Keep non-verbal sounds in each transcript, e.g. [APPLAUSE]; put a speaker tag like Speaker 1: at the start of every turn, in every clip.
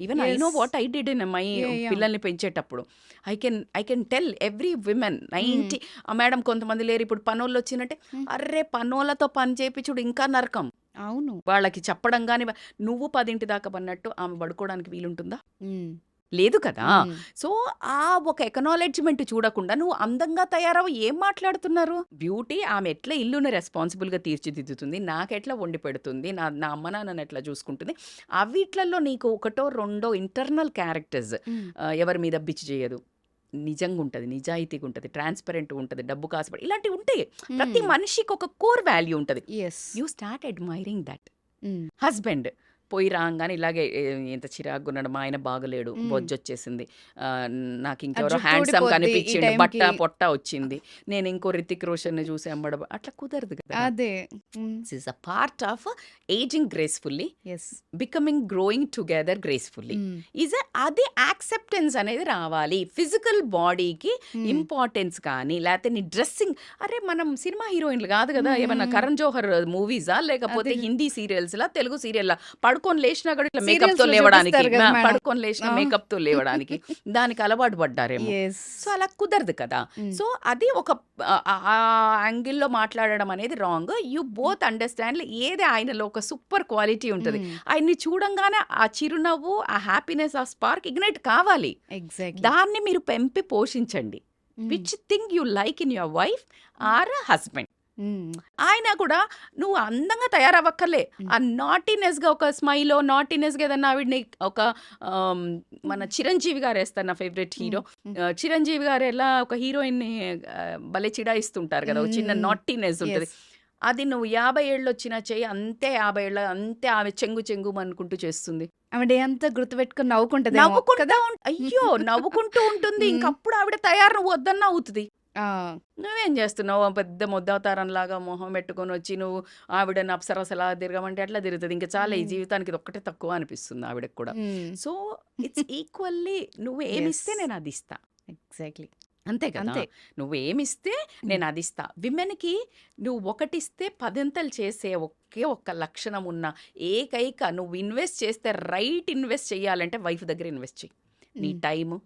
Speaker 1: Even I know. What I did in my. పిల్లల్ని పెంచేటప్పుడు. I can I can tell every women ninety madam కొంతమంది లేరు. ఇప్పుడు పనోళ్ళు వచ్చినట్టే
Speaker 2: Hmm.
Speaker 1: అర్రే పనోళ్ళతో పని చేయించుడు ఇంకా నరకం.
Speaker 2: అవును.
Speaker 1: వాళ్ళకి చెప్పడం కానీ నువ్వు పదింటి దాకా పన్నట్టు ఆమె పడుకోవడానికి వీలుంటుందా?
Speaker 2: ఉమ్,
Speaker 1: లేదు కదా. సో ఆ ఒక ఎకనాలెడ్జ్మెంట్ చూడకుండా నువ్వు అందంగా తయారవు ఏం మాట్లాడుతున్నారు? బ్యూటీ ఆమె ఎట్లా ఇల్లుని రెస్పాన్సిబుల్గా తీర్చిదిద్దుతుంది నాకెట్లా వండి పెడుతుంది నా నా అమ్మ నాన్నని ఎట్లా చూసుకుంటుంది అవిట్లలో నీకు ఒకటో రెండో ఇంటర్నల్ క్యారెక్టర్స్ ఎవరి మీద బిచ్చి చేయదు. నిజంగా ఉంటుంది నిజాయితీగా ఉంటుంది ట్రాన్స్పరెంట్ ఉంటుంది డబ్బు కాసుపడి ఇలాంటివి ఉంటాయి. ప్రతి మనిషికి ఒక కోర్ వాల్యూ ఉంటుంది. You start admiring that husband పోయి రాగానే ఇలాగే ఎంత చిరాకు ఉన్నాడు మా ఆయన బాగలేడు
Speaker 2: మ్మ్.
Speaker 1: బొజ్జు వచ్చేసింది ఆ, నాకు ఇంకెవరో హ్యాండ్సమ్
Speaker 2: టైంకి.
Speaker 1: బట్ట పొట్ట వచ్చింది. నేను ఇంకో రితిక్ రోషన్ చూసి అమ్మడ అట్లా కుదరదు కదా.
Speaker 2: అదే.
Speaker 1: Is a part of ageing gracefully becoming growing together gracefully is అది యాక్సెప్టెన్స్ అనేది రావాలి. ఫిజికల్ బాడీకి ఇంపార్టెన్స్ కానీ లేకపోతే నీ డ్రెస్సింగ్ అరే మనం సినిమా హీరోయిన్లు కాదు కదా. ఏమన్నా కరణ్ జోహర్ మూవీసా లేకపోతే. హిందీ సీరియల్స్ లా తెలుగు సీరియల్ లా పడుకొని లేచినా కూడా ఇట్లా
Speaker 2: మేకప్తో
Speaker 1: లేవడానికి. పడుకొని లేచిన. మేకప్తో లేవడానికి. దానికి అలవాటు పడ్డారేమో. సో అలా కుదరదు కదా. సో అది ఒక యాంగిల్లో మాట్లాడడం అనేది రాంగ్ యూ బోత్ అండర్స్టాండ్ ఏది ఆయనలో ఒక సూపర్ క్వాలిటీ ఉంటుంది. ఆయన్ని చూడంగానే ఆ చిరునవ్వు ఆ హ్యాపీనెస్ ఆ స్పార్క్ ఇగ్నైట్ కావాలి. దాన్ని మీరు పెంపి పోషించండి. Which thing you like in your wife or husband ఆయన కూడా నువ్వు అందంగా తయారవ్వక్కర్లే. ఆ నాటినెస్గా ఒక స్మైల్ నాటినెస్గా ఏదన్నా ఆవిడని ఒక మన చిరంజీవి గారు వేస్తారు నా ఫేవరెట్ హీరో. చిరంజీవి గారు ఎలా ఒక హీరోయిన్ని ఆ, భలే చిడాయిస్తుంటారు కదా ఒక చిన్న. నాటినెస్ ఉంటుంది. అది నువ్వు యాభై ఏళ్ళు వచ్చిన చెయ్యి అంతే యాభై ఏళ్ళ అంతే ఆమె చెంగు చెంగు అనుకుంటూ చేస్తుంది.
Speaker 2: ఆవిడ అంతా గుర్తుపెట్టుకుని నవ్వుకుంటది
Speaker 1: నవ్వుకుంటా అయ్యో! నవ్వుకుంటూ ఉంటుంది. [LAUGHS] ఇంకప్పుడు ఆవిడ తయారు నువ్వు వద్దన్నా అవుతుంది నువ్వేం చేస్తున్నావు? పెద్ద ముద్దవతారం లాగా మొహం పెట్టుకొని వచ్చి నువ్వు ఆవిడని అప్సరసలా తిరగమంటే అట్లా తిరుగుతుంది. ఇంకా చాలా ఈ. జీవితానికి ఇది ఒక్కటే తక్కువ అనిపిస్తుంది ఆవిడకి కూడా. సో ఇట్స్ ఈక్వల్లీ [LAUGHS] నువ్వు ఏమిస్తే. నేను అది ఇస్తా.
Speaker 2: ఎగ్జాక్ట్లీ
Speaker 1: అంతే కదా?
Speaker 2: అంతే.
Speaker 1: నువ్వు ఏమిస్తే నేను అది ఇస్తా. విమెన్కి నువ్వు ఒకటిస్తే పదింతలు చేసే ఒకే ఒక్క లక్షణం ఉన్న ఏకైక నువ్వు ఇన్వెస్ట్ చేస్తే రైట్ ఇన్వెస్ట్ చేయాలంటే వైఫ్ దగ్గర ఇన్వెస్ట్ చెయ్యి. నీ. టైము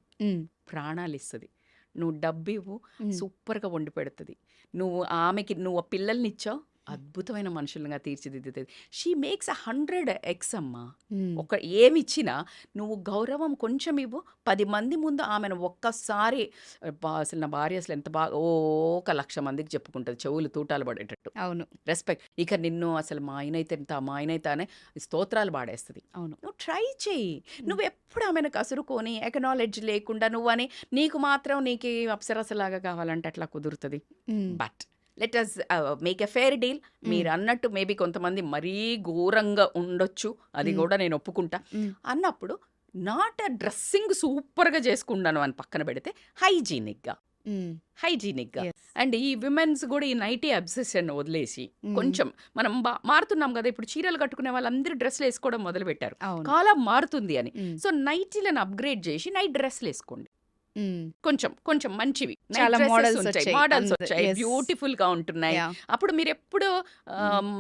Speaker 1: ప్రాణాలు ఇస్తుంది. నువ్వు డబ్బు ఇవ్వు సూపర్గా వండి పెడుతుంది. నువ్వు ఆమెకి నువ్వు ఆ పిల్లల్ని ఇచ్చావు అద్భుతమైన మనుషులుగా తీర్చిదిద్దుతుంది. She makes a hundred X అమ్మా. ఒక ఏమి ఇచ్చినా నువ్వు గౌరవం కొంచెం ఇవ్వు. పది మంది ముందు ఆమెను ఒక్కసారి "అబ్బా, అసలు నా భార్య అసలు ఎంత బాగా ఓ ఒక లక్ష మందికి చెప్పుకుంటుంది. చెవులు తూటాలు పడేటట్టు.
Speaker 2: అవును.
Speaker 1: రెస్పెక్ట్ ఇక నిన్ను అసలు మా ఆయన అయితే ఎంత మా ఆయన అయితే అనే స్తోత్రాలు పాడేస్తుంది.
Speaker 2: అవును.
Speaker 1: నువ్వు ట్రై చెయ్యి. నువ్వు ఎప్పుడు ఆమెను కసురుకొని ఎకనాలెడ్జ్ లేకుండా నువ్వు అని నీకు మాత్రం నీకు అప్సరసలాగా కావాలంటే అట్లా కుదురుతుంది. But let us make a fair deal మీరు అన్నట్టు మేబీ కొంతమంది మరీ ఘోరంగా ఉండొచ్చు. అది
Speaker 2: Mm.
Speaker 1: కూడా నేను ఒప్పుకుంటా. అన్నప్పుడు నాట్ డ్రెస్సింగ్ సూపర్గా చేసుకుంటాను అని పక్కన పెడితే హైజీనిక్గా. హైజీనిక్గా. అండ్ ఈ విమెన్స్ కూడా ఈ నైటీ అబ్సెషన్ వదిలేసి కొంచెం మనం బా- మారుతున్నాం కదా ఇప్పుడు చీరలు కట్టుకునే వాళ్ళందరూ డ్రెస్లు వేసుకోవడం మొదలు పెట్టారు కాలం మారుతుంది అని. సో నైటీలను అప్గ్రేడ్ చేసి నైట్ డ్రెస్లు వేసుకోండి. కొంచెం కొంచెం మంచివి.
Speaker 2: చాలా models వచ్చాయి.
Speaker 1: మోడల్స్ వచ్చాయి. బ్యూటిఫుల్గా ఉంటున్నాయి. అప్పుడు మీరు ఎప్పుడు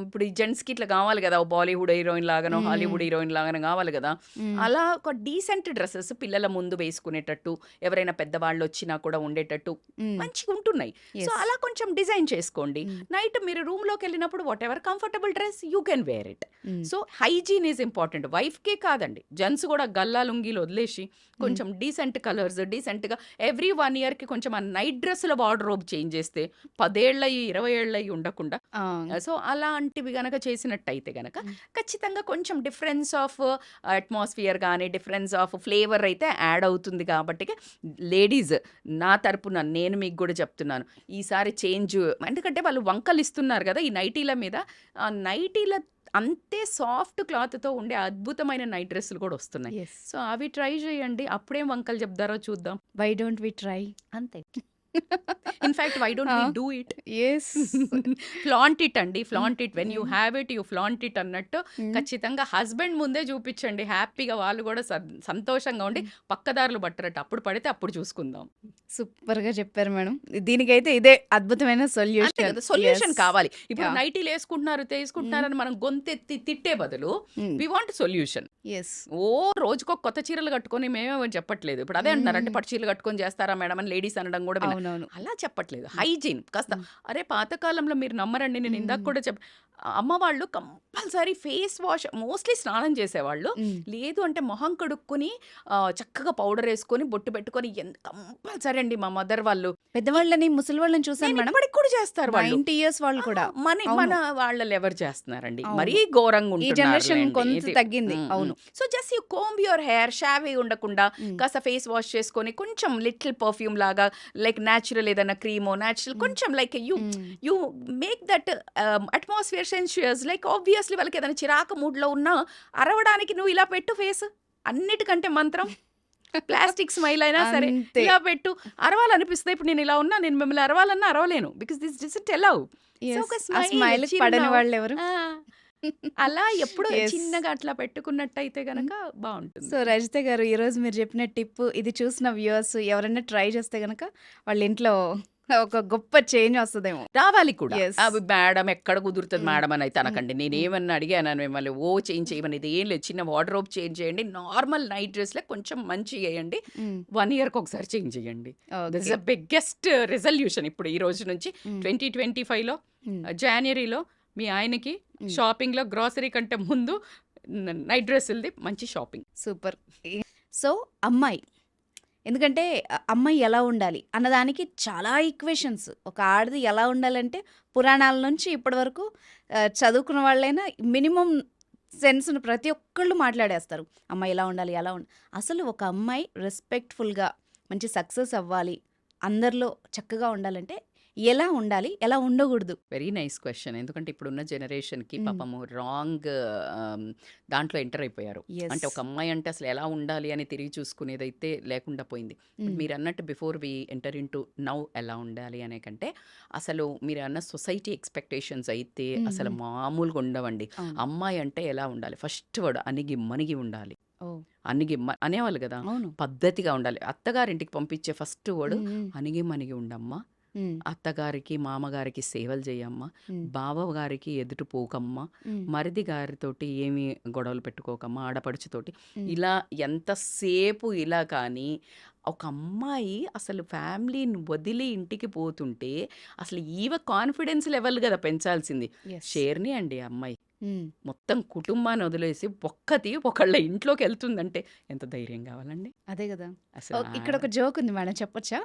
Speaker 1: ఇప్పుడు ఈ జెంట్స్కి ఇట్లా కావాలి కదా. బాలీవుడ్ హీరోయిన్ లాగానో. హాలీవుడ్ హీరోయిన్ లాగానో కావాలి కదా. అలా ఒక డీసెంట్ డ్రెస్సెస్ పిల్లల ముందు వేసుకునేటట్టు ఎవరైనా పెద్దవాళ్ళు వచ్చినా కూడా ఉండేటట్టు మంచిగా ఉంటున్నాయి. సో అలా కొంచెం డిజైన్ చేసుకోండి. నైట్ మీరు రూమ్లోకి వెళ్ళినప్పుడు whatever comfortable dress you can wear it so hygiene is important వైఫ్కే కాదండి. జెంట్స్ కూడా గల్లా లుంగీలు వదిలేసి కొంచెం డీసెంట్ కలర్స్ డీసెంట్గా ఎవ్రీ వన్ ఇయర్కి కొంచెం ఆ నైట్ డ్రెస్సుల వార్డ్రోబ్ చేంజ్ చేస్తే పదేళ్ళయి ఇరవై ఏళ్ళయి ఉండకుండా సో అలాంటివి గనక చేసినట్టయితే గనక
Speaker 2: Mm.
Speaker 1: ఖచ్చితంగా కొంచెం డిఫరెన్స్ ఆఫ్ అట్మాస్ఫియర్ కానీ డిఫరెన్స్ ఆఫ్ ఫ్లేవర్ అయితే యాడ్ అవుతుంది కాబట్టి లేడీస్ నా తరపున నేను మీకు కూడా చెప్తున్నాను. ఈసారి చేంజ్ ఎందుకంటే వాళ్ళు వంకలు ఇస్తున్నారు కదా ఈ నైటీల మీద. ఆ నైటీల అంతే సాఫ్ట్ క్లాత్తో ఉండే అద్భుతమైన నైట్ డ్రెస్సులు కూడా వస్తున్నాయి. సో అవి ట్రై చేయండి. అప్పుడేం వంకలు చెప్తారో చూద్దాం.
Speaker 2: వై డోంట్ వి ట్రై
Speaker 1: అంతే. In fact why don't. Do it
Speaker 2: yes
Speaker 1: flaunt it అండి flaunt it when you
Speaker 2: Mm.
Speaker 1: Have it you flaunt it అన్నట్టు ఖచ్చితంగా హస్బెండ్ ముందే చూపించండి. హ్యాపీగా వాళ్ళు కూడా సంతోషంగా ఉండి పక్కదారులు పట్టరట. అప్పుడు పడితే అప్పుడు చూసుకుందాం.
Speaker 2: సూపర్గా చెప్పారు మేడం. దీనికైతే ఇదే అద్భుతమైన సొల్యూషన్
Speaker 1: సొల్యూషన్ కావాలి. ఇప్పుడు. నైటీలు వేసుకుంటున్నారు తీసుకుంటున్నారని మనం గొంతెత్తి తిట్టే బదులు వి వాంట్ సొల్యూషన్
Speaker 2: ఎస్
Speaker 1: ఓ రోజుకో కొత్త చీరలు కట్టుకొని మేమేమో చెప్పట్లేదు. ఇప్పుడు అదే అంటున్నారు అంటే
Speaker 2: Mm.
Speaker 1: పట్టు చీరలు కట్టుకొని చేస్తారా మేడం అని లేడీస్ అనడం కూడా.
Speaker 2: అవునవును
Speaker 1: అలా చెప్పట్లేదు హైజీన్ కాస్త. అరే పాతకాలంలో మీరు నమ్మరండి నేను ఇందాక. కూడా చెప్ అమ్మ వాళ్ళు కంపల్సరీ ఫేస్ వాష్ మోస్ట్లీ స్నానం చేసేవాళ్ళు. లేదు అంటే మొహం కడుక్కొని చక్కగా పౌడర్ వేసుకొని బొట్టు పెట్టుకొని కంపల్సరీ అండి మా మదర్ వాళ్ళు
Speaker 2: పెద్దవాళ్ళని ముసలి వాళ్ళని చూసాను మేడం
Speaker 1: కూడా చేస్తారు వాళ్ళు
Speaker 2: నైన్టీ ఇయర్స్ వాళ్ళు కూడా
Speaker 1: మన. మన వాళ్ళలో ఎవరు చేస్తున్నారండి. మరీ ఘోరంగా
Speaker 2: ఈ
Speaker 1: ఉంటున్నారు
Speaker 2: జనరేషన్. కొంత. తగ్గింది అవును.
Speaker 1: So just you comb your hair shabby ఉండకుండా. కాస్త ఫేస్ వాష్ చేసుకొని కొంచెం లిటిల్ పర్ఫ్యూమ్ లాగా లైక్ న్యాచురల్ ఏదైనా క్రీమో న్యాచురల్. కొంచెం like you. You make that atmosphere sensuous like obviously వాళ్ళకి ఏదైనా చిరాకు మూడ్లో ఉన్నా అరవడానికి నువ్వు ఇలా పెట్టు ఫేస్ అన్నిటికంటే మంత్రం. [LAUGHS] ప్లాస్టిక్ స్మైల్ అయినా సరే ఇలా పెట్టు. అరవాలనిపిస్తే ఇప్పుడు నేను ఇలా ఉన్నా నేను మిమ్మల్ని అరవాలన్నా అరవలేను. Because this this smile,
Speaker 2: smile పడని. వాళ్ళు ఎవరు?
Speaker 1: అలా ఎప్పుడు. చిన్నగా అట్లా పెట్టుకున్నట్టయితే గనక బాగుంటుంది
Speaker 2: సో రజిత గారు ఈరోజు మీరు చెప్పిన టిప్ ఇది చూసిన వ్యూవర్స్ ఎవరైనా ట్రై చేస్తే గనక వాళ్ళ ఇంట్లో ఒక గొప్ప చేంజ్ వస్తుందేమో.
Speaker 1: రావాలి కూడా. అవి మేడం ఎక్కడ కుదురుతుంది. మేడం అని అయితే అనకండి. నేను ఏమన్నా అడిగాను మిమ్మల్ని ఓ చేంజ్ చేయమని ఇది ఏం లేదు. చిన్న వార్డ్రోబ్ చేంజ్ చేయండి. నార్మల్ నైట్ డ్రెస్లే కొంచెం మంచి వేయండి వన్ ఇయర్కి ఒకసారి చేంజ్ చేయండి. దిస్ ద బిగ్గెస్ట్ రిజల్యూషన్ ఇప్పుడు ఈ రోజు నుంచి. ట్వంటీ ట్వంటీ ఫైవ్లో జనవరిలో మీ ఆయనకి. షాపింగ్లో గ్రాసరీ కంటే ముందు నైట్ డ్రెస్సులది మంచి షాపింగ్.
Speaker 2: సూపర్. సో అమ్మాయి. ఎందుకంటే అమ్మాయి ఎలా ఉండాలి అన్నదానికి చాలా ఈక్వేషన్స్. ఒక ఆడది ఎలా ఉండాలంటే పురాణాల నుంచి ఇప్పటి వరకు చదువుకున్న వాళ్ళైనా మినిమం సెన్స్ను ప్రతి ఒక్కళ్ళు మాట్లాడేస్తారు. అమ్మాయి ఎలా ఉండాలి ఎలా ఉండాలి అసలు ఒక అమ్మాయి రెస్పెక్ట్ఫుల్గా మంచి సక్సెస్ అవ్వాలి అందరిలో చక్కగా ఉండాలంటే ఎలా ఉండాలి? ఎలా ఉండకూడదు?
Speaker 1: వెరీ నైస్ క్వశ్చన్ ఎందుకంటే ఇప్పుడున్న జనరేషన్కి. పాపము రాంగ్ దాంట్లో ఎంటర్ అయిపోయారు. అంటే ఒక అమ్మాయి అంటే అసలు ఎలా ఉండాలి అని తిరిగి చూసుకునేదైతే లేకుండా పోయింది. మీరు అన్నట్టు before we enter into now ఎలా ఉండాలి అనే కంటే అసలు మీరు అన్న సొసైటీ ఎక్స్పెక్టేషన్స్ అయితే అసలు. మామూలుగా ఉండవండి. అమ్మాయి అంటే ఎలా ఉండాలి? ఫస్ట్ వర్డ్ అనిగి మనిగి ఉండాలి. అనిగి అనేవాళ్ళు కదా? పద్ధతిగా ఉండాలి. అత్తగారింటికి పంపించే ఫస్ట్ వర్డ్ అనిగి మనిగి ఉండమ్మా. అత్తగారికి మామగారికి సేవలు చేయమ్మా. బావ గారికి ఎదుటి పోకమ్మా. మరిది గారితోటి ఏమి గొడవలు పెట్టుకోకమ్మా ఆడపడుచుతోటి. ఇలా ఎంతసేపు ఇలా కానీ ఒక అమ్మాయి అసలు ఫ్యామిలీని వదిలి ఇంటికి పోతుంటే అసలు ఈవ కాన్ఫిడెన్స్ లెవెల్ కదా పెంచాల్సింది. షేర్ని అండి అమ్మాయి. మొత్తం కుటుంబాన్ని వదిలేసి ఒక్కతి ఒకళ్ళ ఇంట్లోకి వెళ్తుందంటే ఎంత ధైర్యం కావాలండి.
Speaker 2: అదే కదా.
Speaker 1: అసలు
Speaker 2: ఇక్కడ ఒక జోక్ ఉంది మేడం చెప్పొచ్చా?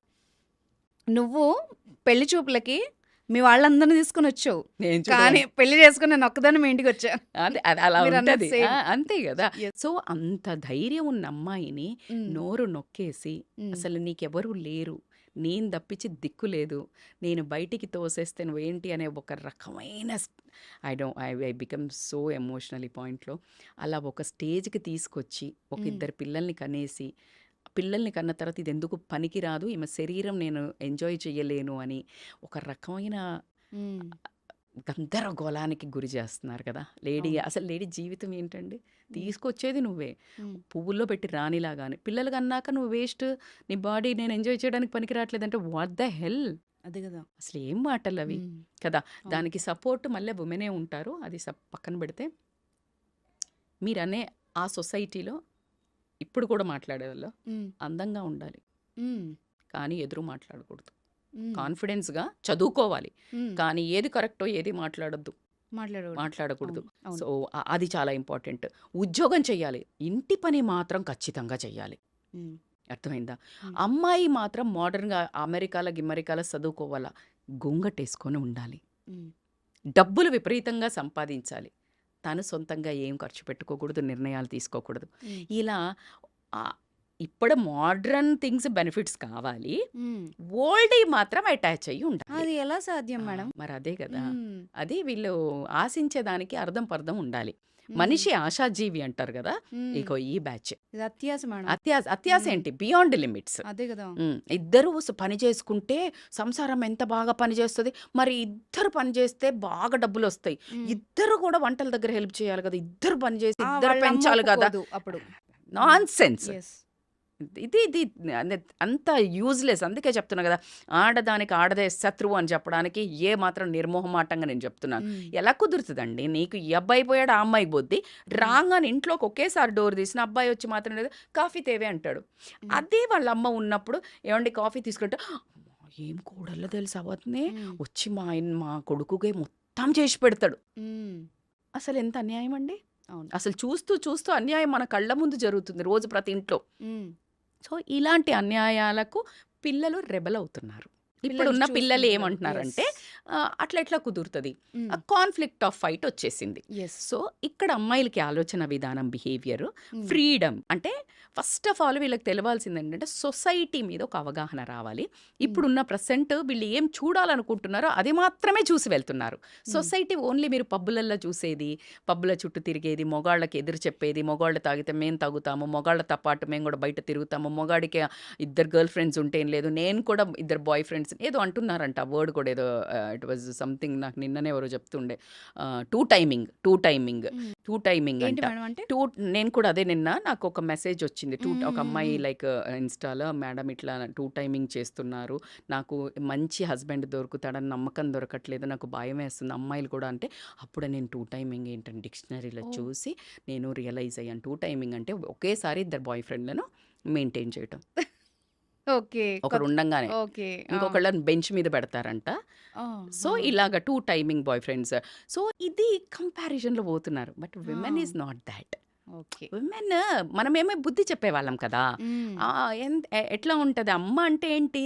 Speaker 2: నువ్వు పెళ్ళి చూపులకి మీ వాళ్ళందరిని తీసుకుని వచ్చావు. కానీ. పెళ్ళి చేసుకుని నేను ఒక్కదాన్ని మీ ఇంటికి వచ్చా?
Speaker 1: అదే అలా ఉంటది. అంతే కదా. సో అంత ధైర్యం ఉన్న అమ్మాయిని నోరు నొక్కేసి అసలు నీకెవరు లేరు. నేను తప్పించి దిక్కు లేదు. నేను బయటికి తోసేస్తే నువ్వేంటి అనే ఒక రకమైన I don't I I become so emotional ఈ పాయింట్లో అలా ఒక స్టేజ్కి తీసుకొచ్చి ఒక. ఇద్దరు పిల్లల్ని కనేసి పిల్లల్ని కన్న తర్వాత ఇది ఎందుకు పనికిరాదు? ఈమె శరీరం నేను ఎంజాయ్ చేయలేను అని ఒక రకమైన గందరగోళానికి గురి చేస్తున్నారు కదా! లేడీ. అసలు లేడీ జీవితం ఏంటండి? తీసుకొచ్చేది నువ్వే. పువ్వుల్లో పెట్టి రానిలాగానే పిల్లలు కన్నాక నువ్వు వేస్ట్. నీ బాడీ నేను ఎంజాయ్ చేయడానికి పనికి రావట్లేదంటే వాట్ ద హెల్?
Speaker 2: అదే కదా!
Speaker 1: అసలు ఏం మాటలు అవి? కదా. దానికి సపోర్ట్ మళ్ళీ ఉమెనే ఉంటారు. అది పక్కన పెడితే మీరు అనే ఆ సొసైటీలో ఇప్పుడు కూడా మాట్లాడేవాళ్ళు
Speaker 2: ఉమ్,
Speaker 1: అందంగా ఉండాలి. కానీ ఎదురు మాట్లాడకూడదు. కాన్ఫిడెన్స్గా చదువుకోవాలి. కానీ ఏది కరెక్టో ఏది మాట్లాడొద్దు.
Speaker 2: మాట్లాడకూడదు.
Speaker 1: సో అది చాలా ఇంపార్టెంట్. ఉద్యోగం చేయాలి ఇంటి పని మాత్రం ఖచ్చితంగా చేయాలి అర్థమైందా. అమ్మాయి మాత్రం మోడర్న్గా అమెరికాల గిమ్మరికాల చదువుకోవాలా? గొంగటేసుకొని ఉండాలి. డబ్బులు విపరీతంగా సంపాదించాలి. తను సొంతంగా ఏం ఖర్చు పెట్టుకోకూడదు నిర్ణయాలు తీసుకోకూడదు. ఇలా ఇప్పుడు మోడ్రన్ థింగ్స్ బెనిఫిట్స్ కావాలి. ఓల్డ్ మాత్రం అటాచ్ అయ్యి ఉండాలి.
Speaker 2: అది ఎలా సాధ్యం మేడం?
Speaker 1: మరి అదే కదా. అది వీళ్ళు ఆశించేదానికి అర్థం పర్థం ఉండాలి. మనిషి ఆశాజీవి అంటారు కదా. ఇగో ఈ బ్యాచ్
Speaker 2: ఇది అత్యాస.
Speaker 1: ఏంటి? బియాండ్ లిమిట్స్
Speaker 2: అదే కదా.
Speaker 1: ఇద్దరు పని చేసుకుంటే సంసారం ఎంత బాగా పని చేస్తుంది? మరి ఇద్దరు పని చేస్తే బాగా డబ్బులు వస్తాయి. ఇద్దరు కూడా వంటల దగ్గర హెల్ప్ చేయాలి కదా. ఇద్దరు పని చేసి ఇద్దరు పెంచాలి కదా.
Speaker 2: అప్పుడు.
Speaker 1: Nonsense. ఇది ఇది అంత యూజ్లెస్ అందుకే చెప్తున్నా కదా ఆడదానికి ఆడదే శత్రువు అని చెప్పడానికి ఏ మాత్రం నిర్మోహమాటంగా నేను చెప్తున్నాను. ఎలా కుదురుతుందండి? నీకు ఈ అబ్బాయి పోయాడు ఆ అమ్మాయి బొద్ది రాగానే ఇంట్లోకి ఒకేసారి డోర్ తీసిన అబ్బాయి వచ్చి మాత్రం లేదు కాఫీ తేవే అంటాడు. అదే వాళ్ళ అమ్మ ఉన్నప్పుడు ఏమండి కాఫీ తీసుకుంటే "అమ్మా, ఏం కూడల్లో తెలుసు అవతనే. వచ్చి మా ఆయన మా కొడుకుగే మొత్తం చేసి పెడతాడు. అసలు ఎంత అన్యాయం అండి
Speaker 2: అవును.
Speaker 1: అసలు చూస్తూ చూస్తూ అన్యాయం మన కళ్ళ ముందు జరుగుతుంది రోజు ప్రతి ఇంట్లో. సో ఇలాంటి అన్యాయాలకు పిల్లలు రెబల్ అవుతున్నారు ఇప్పుడున్న పిల్లలు. ఏమంటున్నారంటే అట్లా ఎట్లా కుదురుతుంది. కాన్ఫ్లిక్ట్ ఆఫ్ ఫైట్ వచ్చేసింది. సో ఇక్కడ అమ్మాయిలకి ఆలోచన విధానం బిహేవియర్. ఫ్రీడమ్ అంటే ఫస్ట్ ఆఫ్ ఆల్ వీళ్ళకి తెలవాల్సింది ఏంటంటే సొసైటీ మీద ఒక అవగాహన రావాలి ఇప్పుడున్న ప్రజెంట్ వీళ్ళు ఏం చూడాలనుకుంటున్నారో అది మాత్రమే చూసి వెళ్తున్నారు సొసైటీ ఓన్లీ మీరు పబ్బులల్లో చూసేది పబ్బుల చుట్టూ తిరిగేది మొగాళ్ళకి ఎదురు చెప్పేది మొగాళ్ళు తాగితే మేము తాగుతాము మొగాళ్ళతో పాటు మేము కూడా బయట తిరుగుతాము మొగాడికి ఇద్దరు గర్ల్ ఫ్రెండ్స్ ఉంటే ఏం లేదు నేను కూడా ఇద్దరు బాయ్ ఫ్రెండ్స్ ఏదో అంటున్నారంట వర్డ్ కూడా ఏదో ఇట్ వాజ్ సంథింగ్ నాకు నిన్ననే ఎవరో చెప్తుండే. Two timing two timing. Two timing అంట. టూ నేను కూడా అదే నిన్న నాకు ఒక మెసేజ్ వచ్చింది. టూ ఒక అమ్మాయి
Speaker 2: మ్మ్.
Speaker 1: లైక్ ఇన్స్టాలో మేడం ఇట్లా టూ టైమింగ్ చేస్తున్నారు. నాకు మంచి హస్బెండ్ దొరుకుతాడని నమ్మకం దొరకట్లేదు. నాకు భయం వేస్తుంది అమ్మాయిలు కూడా అంటే. అప్పుడు నేను టూ టైమింగ్ ఏంటని డిక్షనరీలో. చూసి నేను రియలైజ్ అయ్యాను. టూ టైమింగ్ అంటే ఒకేసారి ఇద్దరు బాయ్ ఫ్రెండ్లను మెయింటైన్ చేయటం.
Speaker 2: ఓకే.
Speaker 1: ఒకరు ఉండంగానే
Speaker 2: ఓకే.
Speaker 1: ఇంకొకళ్ళని బెంచ్ మీద పెడతారంట. సో ఇలాగ two timing bye friends. So ఇది కంపారిజన్లో పోతున్నారు. But women. Is not that.
Speaker 2: Okay.
Speaker 1: Women మనమేమో బుద్ధి చెప్పేవాళ్ళం కదా. ఎట్లా ఉంటుంది? అమ్మ అంటే ఏంటి?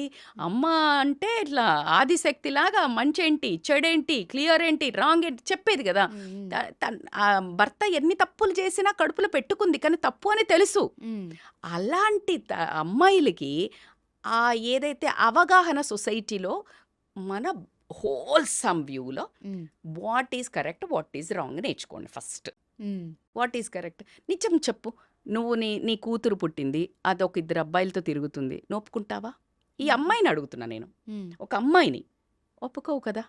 Speaker 1: అమ్మ అంటే ఇట్లా ఆదిశక్తిలాగా మంచి ఏంటి చెడేంటి? క్లియర్ ఏంటి? రాంగ్ ఏంటి? చెప్పేది కదా. భర్త ఎన్ని తప్పులు చేసినా కడుపులో పెట్టుకుంది కానీ తప్పు అని తెలుసు. అలాంటి అమ్మాయిలకి ఆ ఏదైతే అవగాహన సొసైటీలో మన హోల్సమ్ వ్యూలో what is correct what is wrong నేర్చుకోండి ఫస్ట్. What is correct? నిజం చెప్పు. నువ్వు నీ నీ కూతురు పుట్టింది అది ఒక ఇద్దరు అబ్బాయిలతో తిరుగుతుంది. నువ్వు ఒప్పుకుంటావా ఈ
Speaker 2: మ్మ్.
Speaker 1: అమ్మాయిని అడుగుతున్నా నేను. ఒక అమ్మాయిని. ఒప్పుకోవు కదా.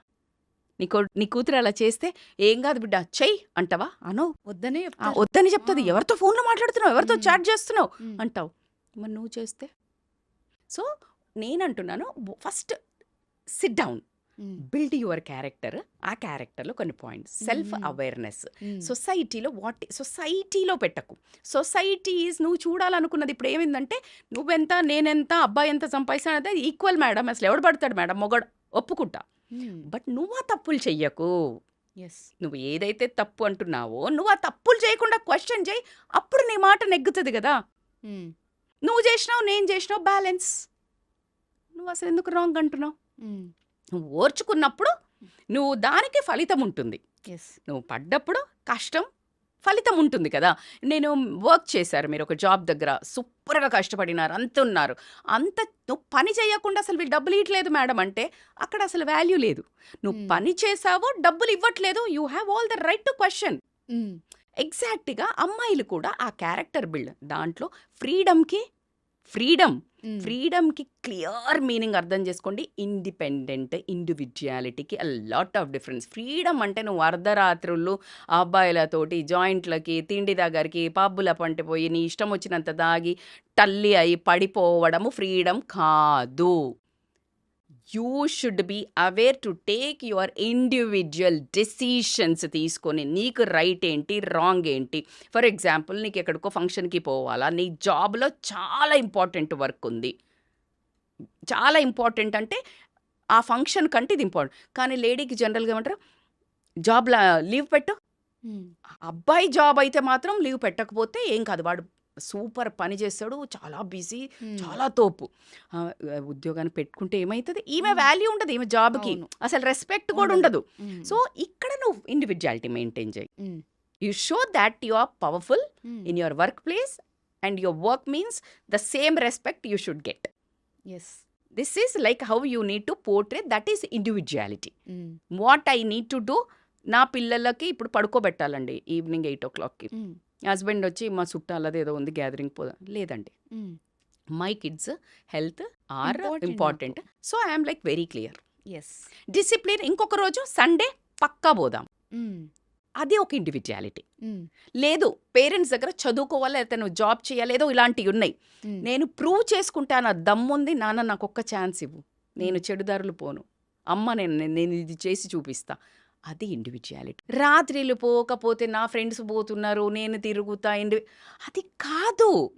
Speaker 1: నీ కో నీ కూతురు అలా చేస్తే ఏం కాదు బిడ్డ. చెయ్యి అంటావా? అనో
Speaker 2: వద్దనే
Speaker 1: వద్దని చెప్తుంది. ఎవరితో ఫోన్లో మాట్లాడుతున్నావు? ఎవరితో. చాట్ చేస్తున్నావు? అంటావు. మరి నువ్వు చేస్తే? So నేనంటున్నాను first sit down build your character ఆ క్యారెక్టర్లో కొన్ని పాయింట్స్ సెల్ఫ్. అవేర్నెస్ సొసైటీలో వాట్ సొసైటీలో పెట్టకు. సొసైటీ ఈజ్ నువ్వు చూడాలనుకున్నది ఇప్పుడు ఏమైందంటే నువ్వెంత నేనెంత అబ్బాయి ఎంత సంపాదిస్తానంటే ఈక్వల్ మేడం అసలు ఎవడు పడతాడు మేడం మొగడు. ఒప్పుకుంటా. బట్ నువ్వు ఆ తప్పులు చెయ్యకు.
Speaker 2: ఎస్
Speaker 1: నువ్వు ఏదైతే తప్పు అంటున్నావో నువ్వు ఆ తప్పులు చేయకుండా క్వశ్చన్ చేయి. అప్పుడు నీ మాట నెగ్గుతుంది కదా. నువ్వు చేసినావు నేను చేసినావు బ్యాలెన్స్ నువ్వు అసలు ఎందుకు రాంగ్ అంటున్నావు? నువ్వు ఓర్చుకున్నప్పుడు నువ్వు దానికి ఫలితం ఉంటుంది. నువ్వు పడ్డప్పుడు కష్టం ఫలితం ఉంటుంది కదా. నేను వర్క్ చేశారు మీరు ఒక జాబ్ దగ్గర సూపర్గా కష్టపడినారు అంత ఉన్నారు అంత నువ్వు పని చేయకుండా అసలు వీళ్ళు డబ్బులు ఇవ్వట్లేదు మేడం అంటే అక్కడ అసలు వాల్యూ లేదు. నువ్వు
Speaker 2: Hmm.
Speaker 1: పని చేసావో డబ్బులు ఇవ్వట్లేదు you have all the right to question ఎగ్జాక్ట్గా అమ్మాయిలు కూడా ఆ క్యారెక్టర్ బిల్డ్ దాంట్లో ఫ్రీడమ్కి ఫ్రీడమ్ ఫ్రీడమ్కి క్లియర్ మీనింగ్ అర్థం చేసుకోండి. Independent ఇండివిజువాలిటీకి a lot of difference. Freedom అంటే నువ్వు అర్ధరాత్రులు అబ్బాయిలతోటి జాయింట్లకి తిండి దగ్గరికి పబ్బుల పంట పోయి నీ ఇష్టం వచ్చినంత దాగి తల్లి అయి పడిపోవడము ఫ్రీడమ్ కాదు. You should be aware to take your individual decisions తీసుకొని నీకు రైట్ ఏంటి రాంగ్ ఏంటి. ఫర్ ఎగ్జాంపుల్ నీకు ఎక్కడికో ఫంక్షన్కి పోవాలా నీ జాబ్లో చాలా ఇంపార్టెంట్ వర్క్ ఉంది. చాలా ఇంపార్టెంట్ అంటే ఆ ఫంక్షన్ కంటే ఇది ఇంపార్టెంట్ కానీ లేడీకి జనరల్గా ఏమంటారు? జాబ్లో లీవ్ పెట్టు. అబ్బాయి జాబ్ అయితే మాత్రం లీవ్ పెట్టకపోతే ఏం కాదు వాడు సూపర్ పని చేస్తాడు చాలా బిజీ చాలా తోపు. ఉద్యోగాన్ని పెట్టుకుంటే ఏమవుతుంది ఈమె. వాల్యూ ఉండదు ఈమె జాబ్కి. అసలు రెస్పెక్ట్ కూడా
Speaker 2: ఉండదు.
Speaker 1: ఉండదు. సో ఇక్కడ నువ్వు ఇండివిజువాలిటీ మెయింటైన్ చేయి. You show that you are powerful in your workplace and your work means the same respect you should get
Speaker 2: yes
Speaker 1: this is like how you need to portray that is individuality what I need to do నా పిల్లలకి ఇప్పుడు పడుకోబెట్టాలండి evening eight ఓ క్లాక్కి husband వచ్చి మా చుట్టాలది ఏదో ఉంది gathering పోదాం. లేదండి. My kids health are important so I'm like very clear
Speaker 2: yes
Speaker 1: discipline ఇంకొక రోజు సండే పక్కా పోదాం. అది ఒక ఇండివిజువాలిటీ లేదు పేరెంట్స్ దగ్గర చదువుకోవాలి లేకపోతే నువ్వు జాబ్ చేయాలి ఏదో ఇలాంటివి ఉన్నాయి. నేను ప్రూవ్ చేసుకుంటాను దమ్ముంది నాన్న నాకు ఒక్క ఛాన్స్ ఇవ్వు. నేను చెడుదారులు పోను. అమ్మ నేను నేను- నేను ఇది చేసి చూపిస్తా. అది ఇండివిజువాలిటీ రాత్రిలు పోకపోతే నా ఫ్రెండ్స్ పోతున్నారు నేను తిరుగుతా ఇండి అది కాదు.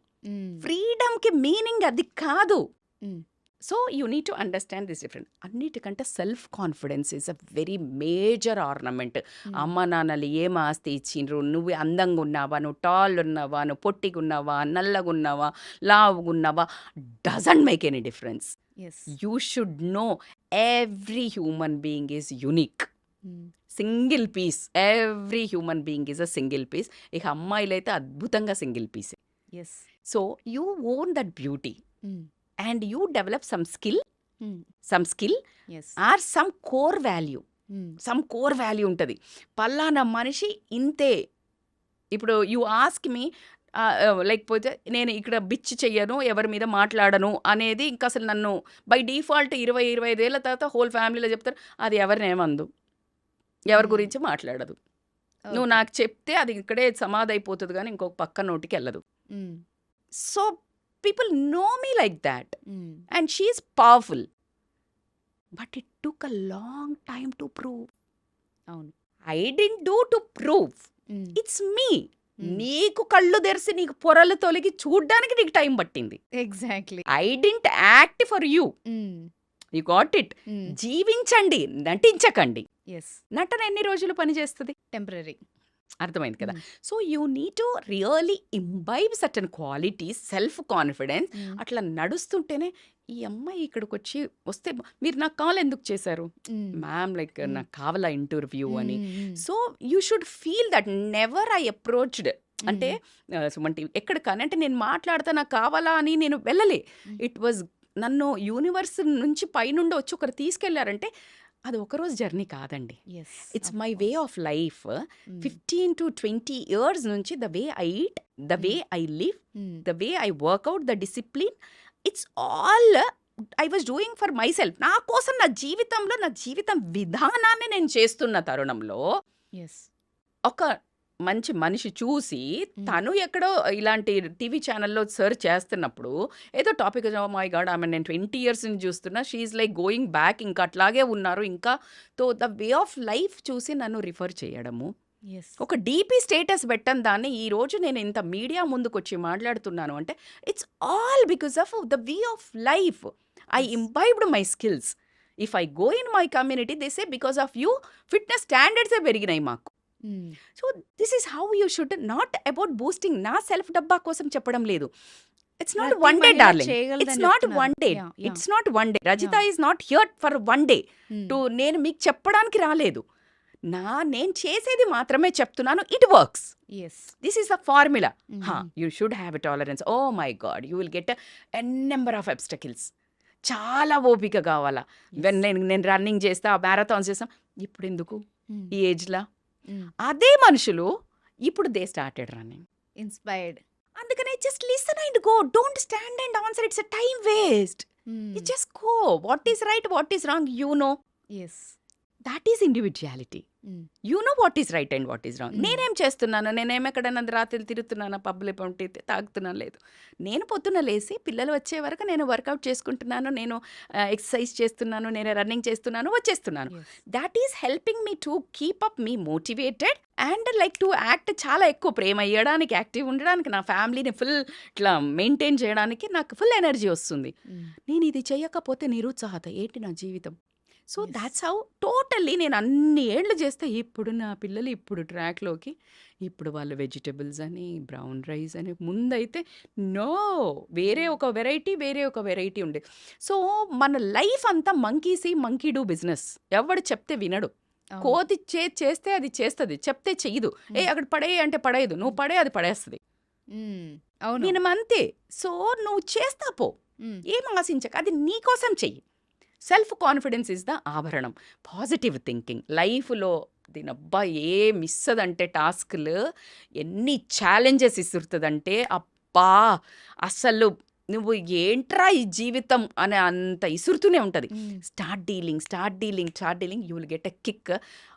Speaker 1: ఫ్రీడమ్కి మీనింగ్ అది కాదు. So you need to understand this different అన్నిటికంటే self confidence is a very major ornament అమ్మ నాన్నలు ఏం ఆస్తి ఇచ్చిండ్రు? నువ్వు అందంగా ఉన్నావా? నువ్వు టాల్ ఉన్నావా? నువ్వు పొట్టిగా ఉన్నావా? నల్లగా ఉన్నావా? లావుగా ఉన్నావా? Doesn't make any difference
Speaker 2: yes
Speaker 1: you should know every human being is unique single piece every human being is a single piece ఇక అమ్మాయిలు అయితే అద్భుతంగా సింగిల్ పీసే
Speaker 2: yes
Speaker 1: so you own that beauty and you develop some skill some skill or some core value some core value ఉంటుంది. పల్లానా మనిషి ఇంతే. ఇప్పుడు యు ఆస్క్ మీ లేకపోతే నేను ఇక్కడ బిచ్ చెయ్యను ఎవరి మీద మాట్లాడను అనేది ఇంకా అసలు నన్ను బై డిఫాల్ట్ ఇరవై ఇరవై ఐదేళ్ళ తర్వాత హోల్ ఫ్యామిలీలో చెప్తారు. అది ఎవరిని ఏమందు. ఎవరి. గురించి మాట్లాడదు. నువ్వు నాకు చెప్తే అది ఇక్కడే సమాధి అయిపోతుంది కానీ ఇంకొక పక్క నోటికి వెళ్ళదు. So people know me like that. And she's powerful. But it took a long time to prove.
Speaker 2: అవును.
Speaker 1: I didn't do to prove. It's me. నీకు కళ్ళు తెరిసి నీకు పొరలు తొలగి చూడ్డానికి నీకు టైం పట్టింది.
Speaker 2: Exactly.
Speaker 1: I didn't act for you. You got it. జీవించండి నటించకండి.
Speaker 2: ఎస్
Speaker 1: నటన ఎన్ని రోజులు పనిచేస్తుంది
Speaker 2: టెంపరీ
Speaker 1: అర్థమైంది కదా. So you need to really imbibe certain qualities self confidence అట్లా నడుస్తుంటేనే ఈ అమ్మాయి ఇక్కడికి వచ్చి వస్తే మీరు నాకు కాల్ ఎందుకు చేశారు? Ma'am like. నాకు కావాలా ఇంటర్వ్యూ అని. So you should feel that never I approached అంటే ఆ, సుమంటి ఎక్కడ కానీ అంటే నేను మాట్లాడతా నాకు కావాలా అని నేను వెళ్ళలే. ఇట్ వాజ్ నన్ను యూనివర్స్ నుంచి పైనుండి వచ్చి ఒకరు తీసుకెళ్ళారంటే అది ఒకరోజు జర్నీ కాదండి. It's my way of life fifteen to twenty years నుంచి the way I eat the way I live the way I work out the discipline it's all I was doing for myself నా కోసం నా జీవితంలో నా జీవితం విధానాన్ని నేను చేస్తున్న తరుణంలో ఒక మంచి మనిషి చూసి తను ఎక్కడో ఇలాంటి టీవీ ఛానల్లో సర్చ్ చేస్తున్నప్పుడు ఏదో టాపిక్ మై గాడ్ ఆమె నేను ట్వంటీ ఇయర్స్ నుంచి చూస్తున్నా. She's like going back. ఇంకా అట్లాగే ఉన్నారు. ఇంకా తో ద వే ఆఫ్ లైఫ్ చూసి నన్ను రిఫర్ చేయడము.
Speaker 2: ఎస్
Speaker 1: ఒక డీపీ స్టేటస్ పెట్టని దాన్ని. ఈ రోజు నేను ఇంత మీడియా ముందుకు వచ్చి మాట్లాడుతున్నాను అంటే it's all because of the way of life I. Imbibed my skills if I go in my community this a because of you fitness స్టాండర్డ్సే పెరిగినాయి మాకు. So this is how you should not about boosting నా self డబ్బా కోసం చెప్పడం లేదు. It's not one day darling it's not. One day. It's not one day Rajitha is not here for one day to నేను మీకు చెప్పడానికి రాలేదు. నా నేను చేసేది మాత్రమే చెప్తున్నాను. It works this is the formula you should have a tolerance oh my God you will get n number of obstacles చాలా ఓపిక కావాలా. నేను నేను రన్నింగ్ చేస్తా మ్యారథాన్స్ చేస్తాం. ఇప్పుడు ఎందుకు? ఈ ఏజ్లా అదే మనుషులు ఇప్పుడు దే స్టార్టెడ్ రన్నింగ్
Speaker 2: ఇన్స్పైర్డ్
Speaker 1: అందుకనే just listen and go don't stand and answer it's a time waste just go what is right what is wrong you know
Speaker 2: yes
Speaker 1: that is individuality you know what is right and what is wrong
Speaker 2: Mm.
Speaker 1: నేనేం చేస్తున్నాను నేనేం ఎక్కడైనా రాత్రి తిరుగుతున్నానా పబ్బులు పంటి తాగుతున్నాను లేదు. నేను పొద్దున్న లేసి పిల్లలు వచ్చే వరకు నేను వర్కౌట్ చేసుకుంటున్నాను నేను ఎక్సర్సైజ్ చేస్తున్నాను నేను రన్నింగ్ చేస్తున్నాను వచ్చేస్తున్నాను. That is helping me to keep up me motivated and like to act చాలా ఎక్కువ. ప్రేమ అయ్యడానికి యాక్టివ్ ఉండడానికి నా ఫ్యామిలీని ఫుల్ ఇట్లా మెయింటైన్ చేయడానికి నాకు ఫుల్ ఎనర్జీ వస్తుంది. నేను ఇది చేయకపోతే నిరుత్సాహత. ఏంటి నా జీవితం? సో. దాట్స్ హౌ టోటల్లీ నేను అన్ని ఏళ్ళు చేస్తే ఇప్పుడు నా పిల్లలు ఇప్పుడు ట్రాక్లోకి ఇప్పుడు వాళ్ళు వెజిటబుల్స్ అని బ్రౌన్ రైస్ అని ముందైతే నో! వేరే ఒక వెరైటీ వేరే ఒక వెరైటీ ఉండే. సో మన లైఫ్ అంతా మంకీసి మంకీ డూ బిజినెస్. ఎవడు చెప్తే వినడు. కోతి చే చేస్తే అది చేస్తుంది. చెప్తే చెయ్యదు. ఏ అక్కడ పడే అంటే పడేయదు. నువ్వు పడే అది పడేస్తుంది.
Speaker 2: అవును.
Speaker 1: నేను అంతే. సో నువ్వు చేస్తా పో. ఏం ఆశించక. అది నీ కోసం చెయ్యి. సెల్ఫ్ కాన్ఫిడెన్స్ ఇస్ ద ఆభరణం పాజిటివ్ థింకింగ్ లైఫ్లో దీనబ్బా ఏ మిస్ అదంటే టాస్క్లు ఎన్ని ఛాలెంజెస్ ఇస్తుందంటే అబ్బా అసలు నువ్వు ఏంట్రా ఈ జీవితం అనే అంత ఇసురుతూనే ఉంటుంది. Start dealing start dealing start dealing you will get a kick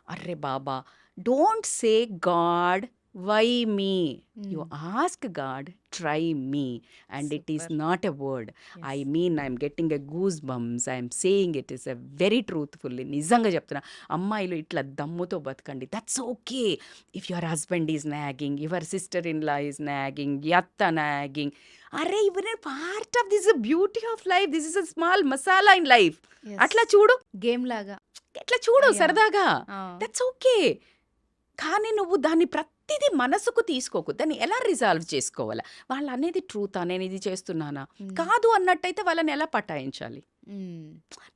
Speaker 1: array Baba don't say God why me you. Ask God try me and it is. Not a word I. Mean I'm getting a goosebumps I'm saying it is a very truthfully నిజంగా చెప్తున్నా అమ్మాయిలు ఇట్లా దమ్ముతో బతకండి that's okay if your husband is nagging your sister in law is nagging యత్త nagging అరే ఇవన్నీ part of this beauty of life this is a small masala in life. అట్లా చూడు
Speaker 2: గేమ్ లాగా
Speaker 1: ఎట్లా చూడు. సరదాగా. దట్స్ ఓకే కానీ నువ్వు దాన్ని ప్రతిదీ మనసుకు తీసుకోకు. దాన్ని ఎలా రిజాల్వ్ చేసుకోవాలా? వాళ్ళు అనేది ట్రూతా నేను ఇది చేస్తున్నానా. కాదు అన్నట్టయితే వాళ్ళని ఎలా పటాయించాలి.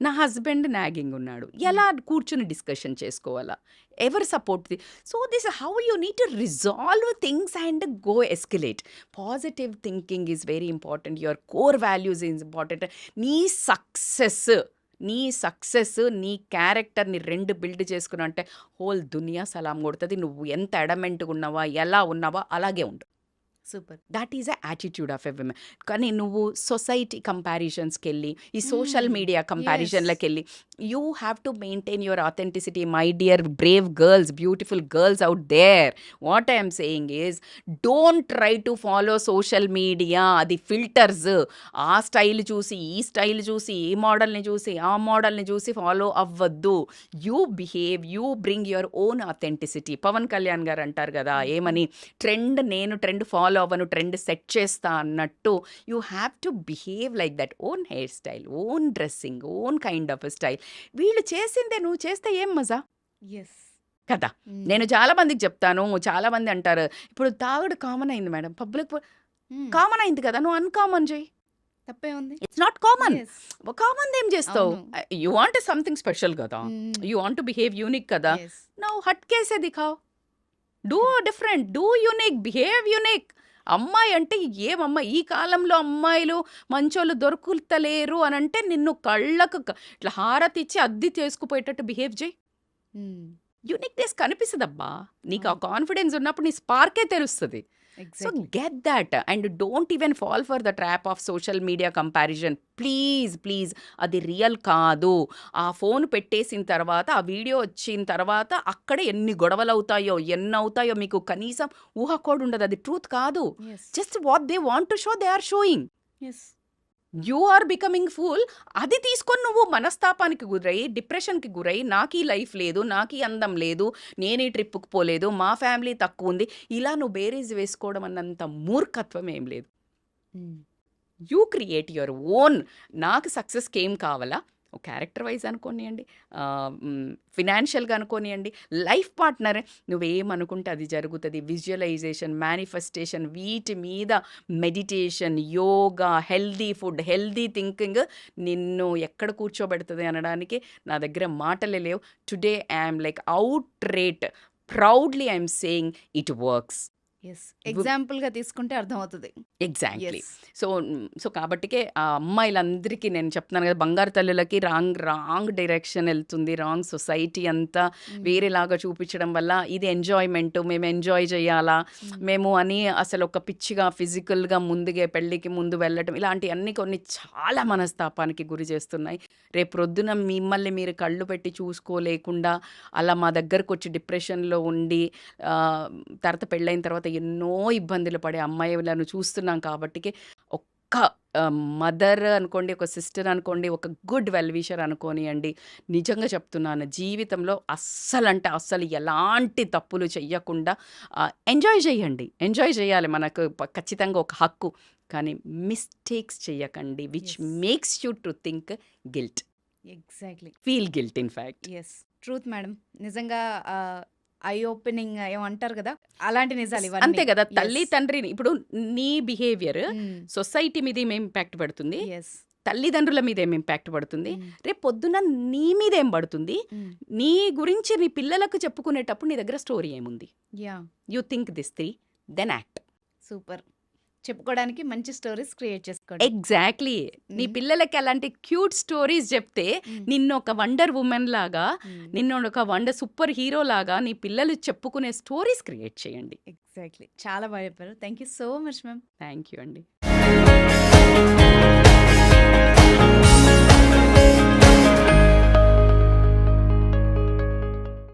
Speaker 1: నా హస్బెండ్ నాగింగ్ ఉన్నాడు. ఎలా కూర్చుని డిస్కషన్ చేసుకోవాలా? ఎవరు support so this how you need to resolve things and go escalate positive thinking is very important your core values is important నీ సక్సెస్ నీ సక్సెస్ నీ క్యారెక్టర్ని రెండు బిల్డ్ చేసుకున్నా అంటే హోల్ దునియా సలాం కొడుతుంది. నువ్వు ఎంత అడమెంట్గా ఉన్నావా ఎలా ఉన్నావా అలాగే ఉండు.
Speaker 2: Super
Speaker 1: that is a attitude of a women కానీ నువ్వు సొసైటీ కంపారిజన్స్కి వెళ్ళి ఈ సోషల్ మీడియా కంపారిజన్లకు వెళ్ళి you have to maintain your authenticity my dear brave girls beautiful girls out there what I'm saying is don't try to follow social media అది filters ఆ style చూసి ఈ స్టైల్ చూసి ఈ మోడల్ని చూసి ఆ మోడల్ని చూసి ఫాలో అవ్వద్దు. You behave you bring your own authenticity Pavan Kalyan garu అంటారు కదా ఏమని ట్రెండ్ నేను ట్రెండ్ ఫాలో అవ్వను ట్రెండ్ సెట్ చేస్తా అన్నట్టు you have to behave like that. Own hairstyle own dressing own kind of style. వీళ్ళు చేసిందే నువ్వు చేస్తే ఏం మజా?
Speaker 2: ఎస్
Speaker 1: కదా? నేను చాలా మందికి చెప్తాను చాలా మంది అంటారు ఇప్పుడు తాగుడు కామన్ అయింది మేడం పబ్లిక్ కామన్ అయింది కదా నువ్వు అన్కామన్ చేయి
Speaker 2: తప్పే ఉంది.
Speaker 1: It's not common. కామన్ ఏం చేస్తావు. యూ వాంట్ సంథింగ్ స్పెషల్ కదా. యూ వాంట్ బిహేవ్ యూనిక్ కదా. నవ్వు హట్ కేసే దిఖావ్ do different do unique behave unique అమ్మాయి అంటే ఏమమ్మా ఈ కాలంలో అమ్మాయిలు మంచోళ్ళు దొరుకుతలేరు అని అంటే నిన్ను కళ్ళకు ఇట్లా హారతి ఇచ్చి అద్ది చేసుకుపోయేటట్టు బిహేవ్ చేయి. యూనిక్నెస్ కనిపిస్తుందబ్బా నీకు ఆ. కాన్ఫిడెన్స్ ఉన్నప్పుడు నీ స్పార్కే తెలుస్తుంది so. Get that and don't even fall for the trap of social media comparison please please అది రియల్ కాదు. ఆ ఫోన్ పెట్టేసిన తర్వాత ఆ వీడియో వచ్చిన తర్వాత అక్కడే ఎన్ని గొడవలు అవుతాయో ఎన్ని అవుతాయో మీకు కనీసం ఊహ కూడా ఉండదు. అది ట్రూత్ కాదు. Just what they want to show they are showing
Speaker 2: Yes.
Speaker 1: You are becoming full అది తీసుకొని నువ్వు మనస్తాపానికి గురై డిప్రెషన్కి గురై నాకు ఈ లైఫ్ లేదు నాకు ఈ అందం లేదు నేను ఈ ట్రిప్కి పోలేదు మా ఫ్యామిలీ తక్కువ ఉంది. ఇలా నువ్వు బేరీజ్ వేసుకోవడం అన్నంత మూర్ఖత్వం ఏం లేదు. యూ క్రియేట్ యువర్ ఓన్ నాకు సక్సెస్కి ఏం కావాలా? క్యారెక్టర్ వైజ్ అనుకోనియండి ఫినాన్షియల్గా అనుకోనియండి లైఫ్ పార్ట్నర్ నువ్వేమనుకుంటే అది జరుగుతుంది. విజువలైజేషన్ మేనిఫెస్టేషన్ వీటి మీద meditation yoga healthy food healthy thinking నిన్ను ఎక్కడ కూర్చోబెడుతుంది అనడానికి నా దగ్గర మాటలే లేవు. Today I'm like outright proudly I'm saying it works.
Speaker 2: Yes ఎగ్జాంపుల్గా తీసుకుంటే అర్థమవుతుంది
Speaker 1: ఎగ్జాక్ట్లీ. సో సో కాబట్టికే ఆ అమ్మాయిలందరికీ నేను చెప్తున్నాను కదా బంగారు తల్లులకి రాంగ్ రాంగ్ డైరెక్షన్ వెళ్తుంది రాంగ్ సొసైటీ అంతా. వేరేలాగా చూపించడం వల్ల ఇది ఎంజాయ్మెంట్ మేము ఎంజాయ్ చేయాలా
Speaker 2: మ్మ్.
Speaker 1: అని అసలు ఒక పిచ్చిగా ఫిజికల్గా ముందుగా పెళ్ళికి ముందు వెళ్ళటం ఇలాంటివన్నీ కొన్ని చాలా మనస్తాపానికి గురి చేస్తున్నాయి రేపు ప్రొద్దున మిమ్మల్ని మీరు కళ్ళు పెట్టి చూసుకోలేకుండా అలా మా దగ్గరకు వచ్చి డిప్రెషన్లో ఉండి తర్వాత పెళ్ళైన తర్వాత ఎన్నో ఇబ్బందులు పడే అమ్మాయిలను చూస్తున్నాం కాబట్టి ఒక్క మదర్ అనుకోండి ఒక సిస్టర్ అనుకోండి ఒక గుడ్ వెల్విషర్ అనుకోనియండి నిజంగా చెప్తున్నాను జీవితంలో అస్సలు అంటే అస్సలు ఎలాంటి తప్పులు చెయ్యకుండా ఎంజాయ్ చేయండి. ఎంజాయ్ చేయాలి మనకు ఖచ్చితంగా ఒక హక్కు. కానీ mistakes చెయ్యకండి which. Makes you to think guilt.
Speaker 2: Exactly.
Speaker 1: Feel guilt in fact.
Speaker 2: Yes truth madam. నిజంగా ఐ ఓపెనింగ్ ఏమంటారు కదా అలాంటి నిజాలు ఇవన్నీ
Speaker 1: అంతే కదా తల్లి. తండ్రిని ఇప్పుడు నీ బిహేవియర్
Speaker 2: మ్మ్.
Speaker 1: సొసైటీ మీద ఏం ఇంపాక్ట్ పడుతుంది
Speaker 2: Yes.
Speaker 1: తల్లిదండ్రుల మీద ఏం ఇంపాక్ట్ పడుతుంది
Speaker 2: మ్మ్.
Speaker 1: రేపు పొద్దున నీ మీద ఏం పడుతుంది
Speaker 2: మ్మ్.
Speaker 1: నీ గురించి నీ పిల్లలకు చెప్పుకునేటప్పుడు నీ దగ్గర స్టోరీ ఏముంది
Speaker 2: yeah
Speaker 1: you think this three then act
Speaker 2: super చెప్పుకోవడానికి మంచి స్టోరీస్ క్రియేట్ చేసుకోండి.
Speaker 1: ఎగ్జాక్ట్లీ. నీ. పిల్లలకి అలాంటి క్యూట్ స్టోరీస్ చెప్తే. నిన్ను ఒక వండర్ ఉమెన్ లాగా. నిన్ను ఒక వండర్ సూపర్ హీరో లాగా నీ పిల్లలు చెప్పుకునే స్టోరీస్ క్రియేట్ చేయండి.
Speaker 2: ఎగ్జాక్ట్లీ. చాలా బాగా చెప్పారు. Thank you so much ma'am.
Speaker 1: Thank you అండి.